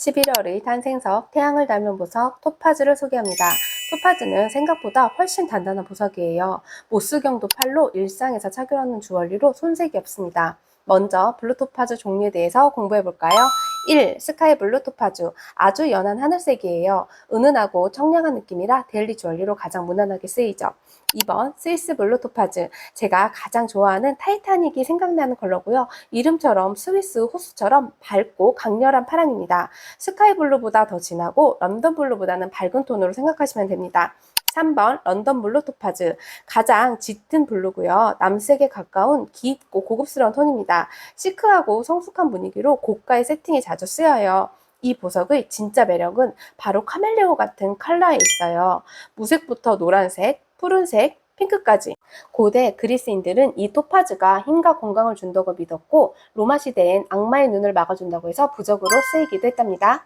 11월의 탄생석, 태양을 닮은 보석, 토파즈를 소개합니다. 토파즈는 생각보다 훨씬 단단한 보석이에요. 모수경도 팔로 일상에서 착용하는 주얼리로 손색이 없습니다. 먼저 블루 토파즈 종류에 대해서 공부해 볼까요? 1. 스카이 블루 토파즈. 아주 연한 하늘색이에요. 은은하고 청량한 느낌이라 데일리 주얼리로 가장 무난하게 쓰이죠. 2번 스위스 블루 토파즈. 제가 가장 좋아하는 타이타닉이 생각나는 컬러고요. 이름처럼 스위스 호수처럼 밝고 강렬한 파랑입니다. 스카이 블루보다 더 진하고 런던 블루보다는 밝은 톤으로 생각하시면 됩니다. 3번 런던 블루 토파즈 가장 짙은 블루고요. 남색에 가까운 깊고 고급스러운 톤입니다. 시크하고 성숙한 분위기로 고가의 세팅에 자주 쓰여요. 이 보석의 진짜 매력은 바로 카멜레오 같은 컬러에 있어요. 무색부터 노란색, 푸른색, 핑크까지. 고대 그리스인들은 이 토파즈가 힘과 건강을 준다고 믿었고 로마 시대엔 악마의 눈을 막아준다고 해서 부적으로 쓰이기도 했답니다.